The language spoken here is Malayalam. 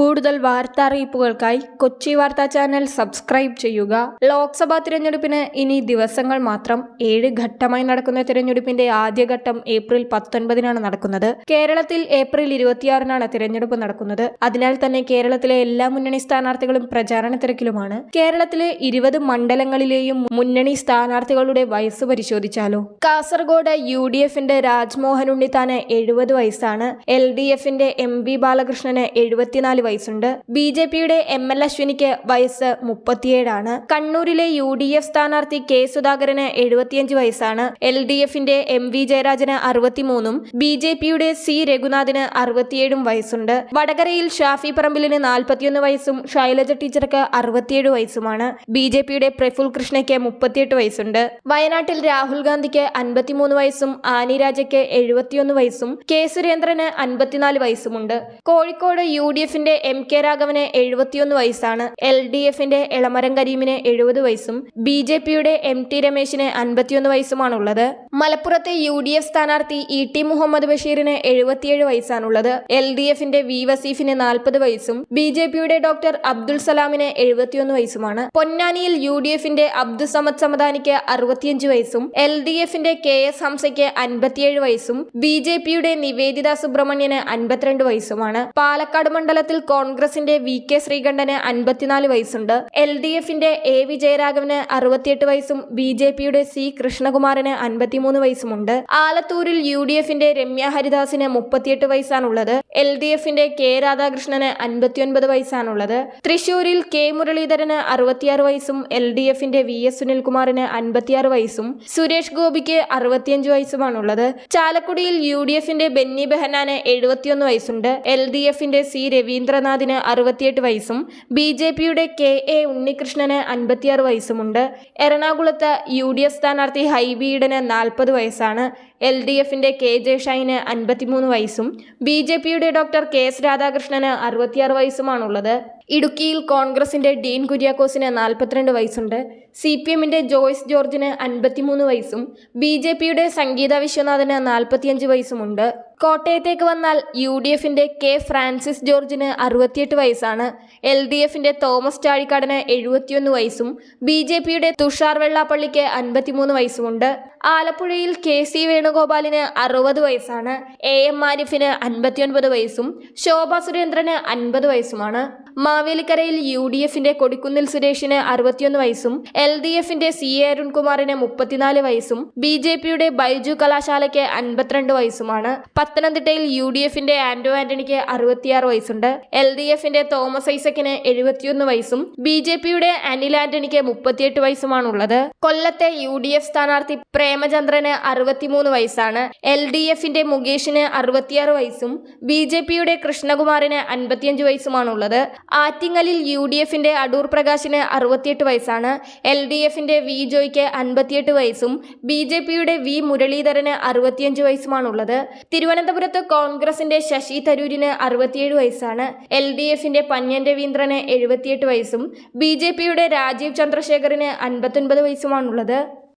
കൂടുതൽ വാർത്താ അറിയിപ്പുകൾക്കായി കൊച്ചി വാർത്താ ചാനൽ സബ്സ്ക്രൈബ് ചെയ്യുക. ലോക്സഭാ തിരഞ്ഞെടുപ്പിന് ഇനി ദിവസങ്ങൾ മാത്രം ഏഴ് ഘട്ടമായി നടക്കുന്ന തിരഞ്ഞെടുപ്പിന്റെ ആദ്യഘട്ടം ഏപ്രിൽ പത്തൊൻപതിനാണ് നടക്കുന്നത്. കേരളത്തിൽ ഏപ്രിൽ ഇരുപത്തിയാറിനാണ് തിരഞ്ഞെടുപ്പ് നടക്കുന്നത്. അതിനാൽ തന്നെ കേരളത്തിലെ എല്ലാ മുന്നണി സ്ഥാനാർത്ഥികളും പ്രചാരണ തിരക്കിലുമാണ്. കേരളത്തിലെ ഇരുപത് മണ്ഡലങ്ങളിലെയും മുന്നണി സ്ഥാനാർത്ഥികളുടെ വയസ്സ് പരിശോധിച്ചാലോ? കാസർഗോഡ് യു ഡി എഫിന്റെ രാജ്മോഹൻ ഉണ്ണിത്താന് എഴുപത് വയസ്സാണ്. എൽ ഡി എഫിന്റെ എം വി ബാലകൃഷ്ണന് എഴുപത്തിനാല് വയസ്സുണ്ട്. ബി ജെ പിയുടെ എം എൽ അശ്വിനിക്ക് വയസ്സ് മുപ്പത്തിയേഴാണ്. കണ്ണൂരിലെ യു ഡി എഫ് സ്ഥാനാർത്ഥി കെ സുധാകരന് എഴുപത്തിയഞ്ച് വയസ്സാണ്. എൽ ഡി എഫിന്റെ എം വി ജയരാജന് അറുപത്തിമൂന്നും ബി ജെ പിയുടെ സി രഘുനാഥിന് അറുപത്തിയേഴും വയസ്സുണ്ട്. വടകരയിൽ ഷാഫി പറമ്പിലിന് നാൽപ്പത്തിയൊന്ന് വയസ്സും ശൈലജ ടീച്ചർക്ക് അറുപത്തിയേഴ് വയസ്സുമാണ്. ബി ജെ പിയുടെ പ്രഫുൽ കൃഷ്ണയ്ക്ക് മുപ്പത്തിയെട്ട് വയസ്സുണ്ട്. വയനാട്ടിൽ രാഹുൽ ഗാന്ധിക്ക് അൻപത്തിമൂന്ന് വയസ്സും ആനി രാജയ്ക്ക് എഴുപത്തിയൊന്ന് വയസ്സും കെ സുരേന്ദ്രന് അൻപത്തിനാല് വയസ്സുമുണ്ട്. കോഴിക്കോട് യു ഡി എഫിന്റെ എം കെ രാഘവന് എഴുപത്തിയൊന്ന് വയസ്സാണ്. എൽ ഡി എഫിന്റെ എളമരം കരീമിന് എഴുപത് വയസ്സും ബി ജെ പിയുടെ എം ടി രമേശിന് അൻപത്തിയൊന്ന് വയസ്സുമാണുള്ളത്. മലപ്പുറത്തെ യു ഡി എഫ് സ്ഥാനാർത്ഥി ഇ ടി മുഹമ്മദ് ബഷീറിന് എഴുപത്തിയേഴ് വയസ്സാണുള്ളത്. എൽ ഡി എഫിന്റെ വി വസീഫിന് നാൽപ്പത് വയസ്സും ബി ജെ പിയുടെ ഡോക്ടർ അബ്ദുൾ സലാമിന് എഴുപത്തിയൊന്ന് വയസ്സുമാണ്. പൊന്നാനിയിൽ യു ഡി എഫിന്റെ അബ്ദുൾ സമദ് സമദാനിക്ക് അറുപത്തിയഞ്ച് വയസ്സും എൽ ഡി എഫിന്റെ കെ എസ് ഹംസയ്ക്ക് അൻപത്തിയേഴ് വയസ്സും ബി ജെ പിയുടെ നിവേദിത സുബ്രഹ്മണ്യന് അൻപത്തിരണ്ട് വയസ്സുമാണ്. പാലക്കാട് മണ്ഡലത്തിൽ കോൺഗ്രസിന്റെ വി കെ ശ്രീകണ്ഠന് അൻപത്തിനാല് വയസ്സുണ്ട്. എൽ ഡി എഫിന്റെ എ വി ജയരാഘവന് അറുപത്തിയെട്ട് വയസ്സും ബി ജെ പിയുടെ സി കൃഷ്ണകുമാറിന് അൻപത്തിമൂന്ന് വയസ്സുമുണ്ട്. ആലത്തൂരിൽ യു ഡി എഫിന്റെ രമ്യ ഹരിദാസിന് മുപ്പത്തിയെട്ട് വയസ്സാണുള്ളത്. എൽ ഡി എഫിന്റെ കെ രാധാകൃഷ്ണന് അൻപത്തിയൊൻപത് വയസ്സാണുള്ളത്. തൃശൂരിൽ കെ മുരളീധരന് അറുപത്തിയാറ് വയസ്സും എൽ ഡി എഫിന്റെ വി എസ് സുനിൽകുമാറിന് അൻപത്തിയാറ് വയസ്സും സുരേഷ് ഗോപിക്ക് അറുപത്തിയഞ്ച് വയസ്സുമാണുള്ളത്. ചാലക്കുടിയിൽ യു ഡി എഫിന്റെ ബെന്നി ബെഹനാന് എഴുപത്തിയൊന്ന് വയസ്സുണ്ട്. എൽ ഡി എഫിന്റെ സി രവീന്ദ്രനാഥിന് അറുപത്തിയെട്ട് വയസ്സും ബി ജെ പിയുടെ കെ എ ഉണ്ണികൃഷ്ണന് അൻപത്തിയാറ് വയസ്സുമുണ്ട്. എറണാകുളത്ത് യു ഡി എഫ് സ്ഥാനാർത്ഥി ഹൈബി ഈഡന് നാൽപ്പത് വയസ്സാണ്. എൽ ഡി എഫിന്റെ കെ ജെ ഷൈന് അൻപത്തിമൂന്ന് വയസ്സും ബി ജെ പിയുടെ ഡോക്ടർ കെ എസ് രാധാകൃഷ്ണന് അറുപത്തിയാറ് വയസ്സുമാണുള്ളത്. ഇടുക്കിയിൽ കോൺഗ്രസിന്റെ ഡീൻ കുര്യാക്കോസിന് നാൽപ്പത്തിരണ്ട് വയസ്സുണ്ട്. സി പി എമ്മിന്റെ ജോയ്സ് ജോർജിന് അൻപത്തിമൂന്ന് വയസ്സും ബി ജെ പിയുടെ സംഗീത വിശ്വനാഥന് നാൽപ്പത്തിയഞ്ച് വയസ്സുമുണ്ട്. കോട്ടയത്തേക്ക് വന്നാൽ യു ഡി എഫിന്റെ കെ ഫ്രാൻസിസ് ജോർജിന് അറുപത്തിയെട്ട് വയസ്സാണ്. എൽ ഡി എഫിന്റെ തോമസ് ചാഴിക്കാടന് എഴുപത്തിയൊന്ന് വയസ്സും ബി ജെ പിയുടെ തുഷാർ വെള്ളാപ്പള്ളിക്ക് അൻപത്തിമൂന്ന് വയസ്സുമുണ്ട്. ആലപ്പുഴയിൽ കെ സി വേണുഗോപാലിന് അറുപത് വയസ്സാണ്. എ എം ആരിഫിന് അൻപത്തിയൊൻപത് വയസ്സും ശോഭ സുരേന്ദ്രന് അൻപത് വയസ്സുമാണ്. മാവേലിക്കരയിൽ യു ഡി എഫിന്റെ കൊടിക്കുന്നിൽ സുരേഷിന് അറുപത്തിയൊന്ന് വയസ്സും എൽ ഡി എഫിന്റെ സി എ അരുൺകുമാറിന് മുപ്പത്തിനാല് വയസ്സും ബി ജെ പിയുടെ ബൈജു കലാശാലയ്ക്ക് അൻപത്തിരണ്ട് വയസ്സുമാണ്. പത്തനംതിട്ടയിൽ യു ഡി എഫിന്റെ ആന്റോ ആന്റണിക്ക് അറുപത്തിയാറ് വയസ്സുണ്ട്. എൽ ഡി എഫിന്റെ തോമസ് ഐസക്കിന് എഴുപത്തിയൊന്ന് വയസ്സും ബി ജെ പിയുടെ അനിൽ ആന്റണിക്ക് മുപ്പത്തിയെട്ട് വയസ്സുമാണുള്ളത്. കൊല്ലത്തെ യു ഡി എഫ് സ്ഥാനാർത്ഥി പ്രേമചന്ദ്രന് അറുപത്തിമൂന്ന് വയസ്സാണ്. എൽ ഡി എഫിന്റെ മുകേഷിന് അറുപത്തിയാറ് വയസ്സും ബി ജെ പിയുടെ കൃഷ്ണകുമാറിന് അൻപത്തിയഞ്ച് വയസ്സുമാണുള്ളത്. ആറ്റിങ്ങലിൽ യു ഡി എഫിന്റെ അടൂർ പ്രകാശിന് അറുപത്തിയെട്ട് വയസ്സാണ്. എൽ ഡി എഫിന്റെ വി ജോയ്ക്ക് അൻപത്തിയെട്ട് വയസ്സും ബി ജെ പിയുടെ വി മുരളീധരന് അറുപത്തിയഞ്ച് വയസ്സുമാണുള്ളത്. തിരുവനന്തപുരത്ത് കോൺഗ്രസിന്റെ ശശി തരൂരിന് അറുപത്തിയേഴ് വയസ്സാണ്. എൽ ഡി എഫിന്റെ പന്യൻ രവീന്ദ്രന് എഴുപത്തിയെട്ട് വയസ്സും ബി ജെ പിയുടെ രാജീവ് ചന്ദ്രശേഖറിന് അൻപത്തൊൻപത് വയസ്സുമാണുള്ളത്.